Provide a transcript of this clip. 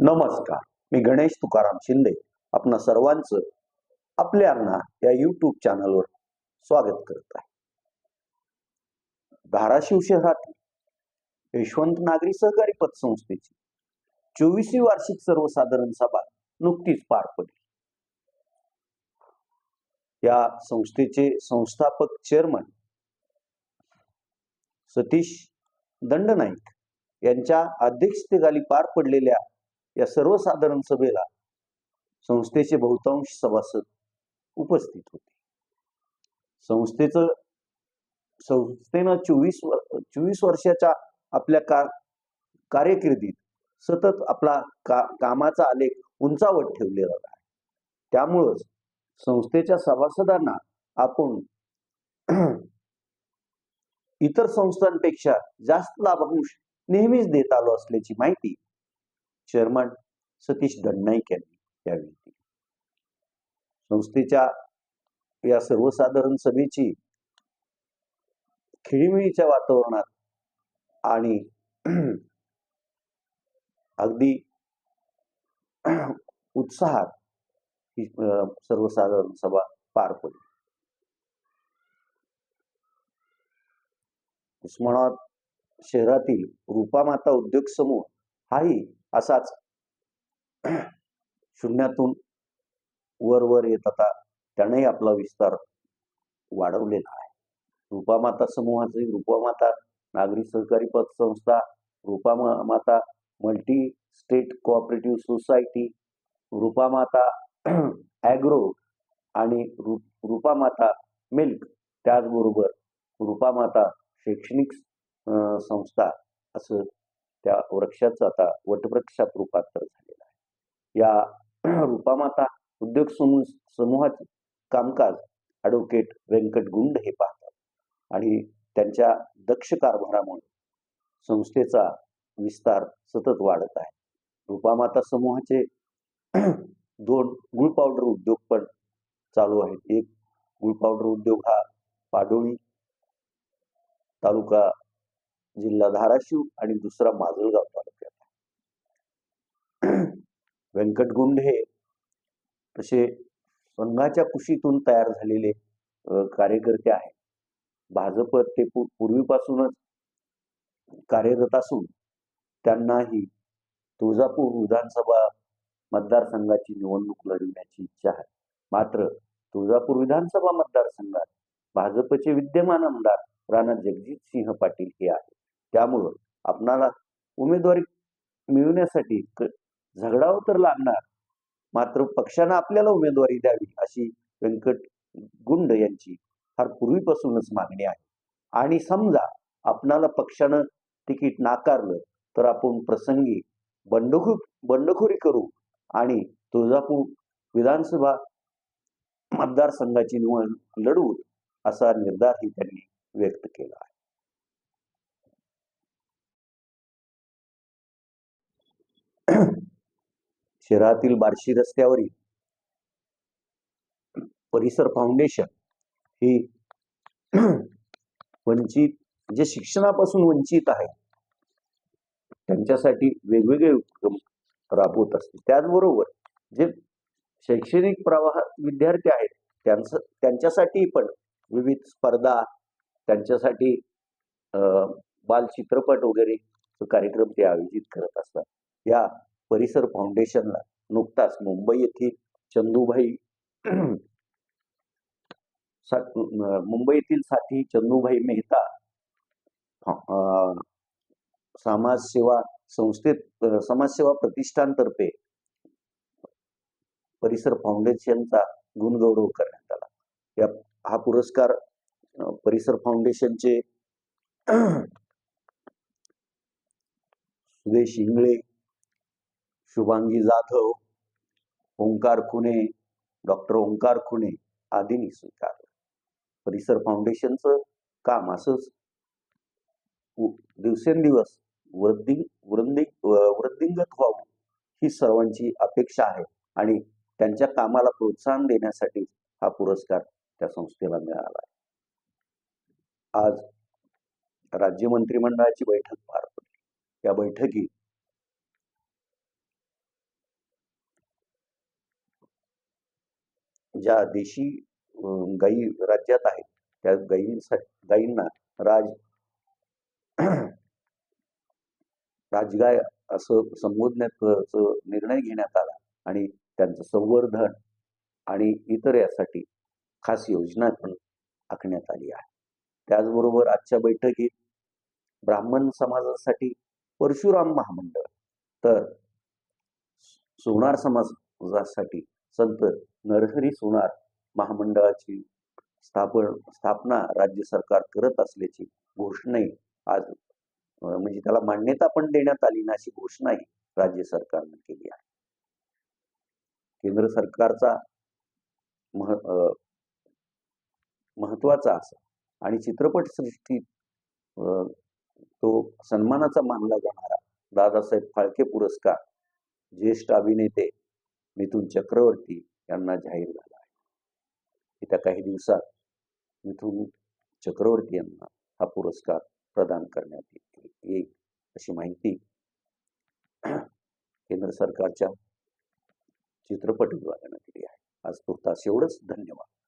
नमस्कार. मी गणेश तुकाराम शिंदे. आपणा सर्वांचं आपल्या या युट्यूब चॅनलवर स्वागत करत आहे. धाराशिव शहरातील यशवंत नागरी सहकारी पतसंस्थेची चोवीसवी वार्षिक सर्वसाधारण सभा नुकतीच पार पडली. या संस्थेचे संस्थापक चेअरमन सतीश दंडनाईक यांच्या अध्यक्षतेखाली पार पडलेल्या या सर्वसाधारण सभेला संस्थेचे बहुतांश सभासद उपस्थित होते. संस्थेचं संस्थेनं चोवीस चोवीस वर्षाच्या आपल्या का कार्यकिर्दीत सतत आपला का कामाचा आलेख उंचावत ठेवलेला आहे. त्यामुळंच संस्थेच्या सभासदांना आपण इतर संस्थांपेक्षा जास्त लाभांश नेहमीच देत आलो असल्याची माहिती चेअरमन सतीश दंडनाईक यांनी यावेळी दिली. संस्थेच्या या सर्वसाधारण सभेची खिळीमिळीच्या वातावरणात आणि अगदी उत्साहात ही सर्वसाधारण सभा पार पडली. उस्मानाबाद शहरातील रूपामाता उद्योग समूह हाही असाच शून्यातून वर वर येत आता त्यानेही आपला विस्तार वाढवलेला आहे. रूपामाता समूहाचे रूपामाता नागरी सहकारी पतसंस्था Rupamata multi state cooperative society Rupamata agro आणि रू रूपामाता मिल्क त्याचबरोबर रूपामाता शैक्षणिक संस्था असं त्या वृक्षाचं आता वटवृक्षात रूपांतर झालेलं आहे. या रूपामाता उद्योग समूह समूहाचे कामकाज ॲडव्होकेट व्यंकट गुंड हे पाहतात. आणि त्यांच्या दक्ष कारभारामुळे संस्थेचा विस्तार सतत वाढत आहे. रूपामाता समूहाचे दोन गुळ पावडर उद्योग पण चालू आहेत. एक गुळ पावडर उद्योग हा पाडोळी तालुका जिल्हा धाराशिव आणि दुसरा माजलगाव तालुक्यात. व्यंकटगुंड हे तसे संघाच्या कुशीतून तयार झालेले कार्यकर्ते आहेत. भाजप ते पूर्वीपासूनच कार्यरत असून त्यांनाही तुळजापूर विधानसभा मतदारसंघाची निवडणूक लढविण्याची इच्छा आहे. मात्र तुळजापूर विधानसभा मतदारसंघात भाजपचे विद्यमान आमदार राणा जगजित सिंह पाटील हे आहेत. त्यामुळं आपणाला उमेदवारी मिळवण्यासाठी झगडावं तर लागणार. मात्र पक्षानं आपल्याला उमेदवारी द्यावी अशी व्यंकट गुंड यांची फार पूर्वीपासूनच मागणी आहे. आणि समजा आपणाला पक्षानं तिकीट नाकारलं तर आपण प्रसंगी बंडखोर बंडखोरी करू आणि तुळजापूर विधानसभा मतदारसंघाची निवडणूक लढवू असा निर्धारही त्यांनी व्यक्त केला आहे. शहरातील बार्शी रस्त्यावरील परिसर फाउंडेशन ही वंचित जे शिक्षणापासून वंचित आहे त्यांच्यासाठी वेगवेगळे उपक्रम राबवत असते त्याचबरोबर जे शैक्षणिक प्रवाह विद्यार्थी आहेत त्यांचं त्यांच्यासाठी पण विविध स्पर्धा त्यांच्यासाठी बाल चित्रपट वगैरे कार्यक्रम ते आयोजित करत असतात. या परिसर फाउंडेशनला नुकताच मुंबई येथील चंदूभाई सा- साठी मुंबई चंदूभाई मेहता समाजसेवा संस्थेत समाजसेवा प्रतिष्ठानतर्फे परिसर फाउंडेशनचा गुणगौरव करण्यात आला. या हा पुरस्कार परिसर फाउंडेशनचे सुदेश इंगळे शुभांगी जाधव ओंकार खुणे डॉक्टर ओंकार खुणे आदींनी स्वीकारलं. परिसर फाउंडेशनचं काम असंच दिवसेंदिवस वृद्धी वृद्धी वृद्धिंगत व्हावं ही सर्वांची अपेक्षा आहे आणि त्यांच्या कामाला प्रोत्साहन देण्यासाठी हा पुरस्कार त्या संस्थेला मिळाला आहे. आज राज्य मंत्रिमंडळाची बैठक पार पडली. या बैठकीत ज्या देशी गाई गायी राज्यात आहेत त्या गायींसाठी गायींना राज राजगाय असं संबोधण्याचा निर्णय घेण्यात आला आणि त्यांचं संवर्धन आणि इतर यासाठी खास योजना पण आखण्यात आली आहे. त्याचबरोबर आजच्या बैठकीत ब्राह्मण समाजासाठी परशुराम महामंडळ तर सोनार समाजासाठी संत नरहरी सोनार महामंडळाची स्थापन स्थापना राज्य सरकार करत असल्याची घोषणाही आज म्हणजे त्याला मान्यता पण देण्यात आली ना अशी घोषणाही राज्य सरकारने केली आहे. केंद्र सरकारचा मह महत्त्वाचा असा आणि चित्रपट सृष्टीत अं, तो सन्मानाचा मानला जाणारा दादासाहेब फाळके पुरस्कार ज्येष्ठ अभिनेते मिथुन चक्रवर्ती यांना जाहीर झाला आहे. येत्या काही दिवसात मिथुन चक्रवर्ती यांना हा पुरस्कार प्रदान करण्यात येईल. अशी माहिती केंद्र सरकारच्या चित्रपट विभागानं दिली आहे. आज तुर्तास एवढंच. धन्यवाद.